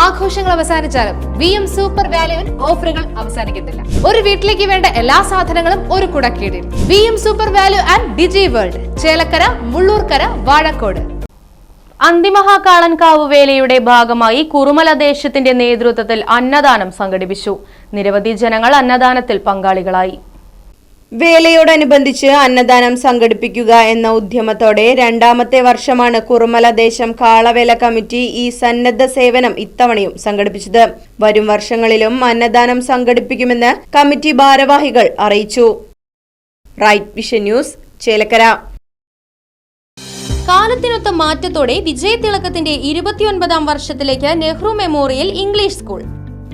ആഘോഷങ്ങൾ അവസാനിച്ചാലും V M super വാല്യുവിൽ ഓഫറുകൾ അവസാനിക്കുന്നില്ല ഒരു വീട്ടിലേക്ക് വേണ്ട എല്ലാ സാധനങ്ങളും ഒരു കുടക്കീടിൽ. V M super value and digi world Chelakkara Mullurkara Vazhakode. Anthimahakalankavu വേലയുടെ ഭാഗമായി കുറുമല ദേശത്തിന്റെ നേതൃത്വത്തിൽ അന്നദാനം സംഘടിപ്പിച്ചു. നിരവധി ജനങ്ങൾ അന്നദാനത്തിൽ പങ്കാളികളായി. വേലയോടനുബന്ധിച്ച് അന്നദാനം സംഘടിപ്പിക്കുക എന്ന ഉദ്യമത്തോടെ രണ്ടാമത്തെ വർഷമാണ് കുറുമല ദേശം കാളവേല കമ്മിറ്റി ഈ സന്നദ്ധ സേവനം ഇത്തവണയും സംഘടിപ്പിച്ചത്. വരും വർഷങ്ങളിലും അന്നദാനം സംഘടിപ്പിക്കുമെന്ന് കമ്മിറ്റി ഭാരവാഹികൾ അറിയിച്ചു. Right Vision News Chelakkara. കാലത്തിനൊത്ത മാറ്റത്തോടെ വിജയതിളക്കത്തിന്റെ ഇരുപത്തിയൊൻപതാം വർഷത്തിലേക്ക് നെഹ്റു മെമ്മോറിയൽ ഇംഗ്ലീഷ് സ്കൂൾ.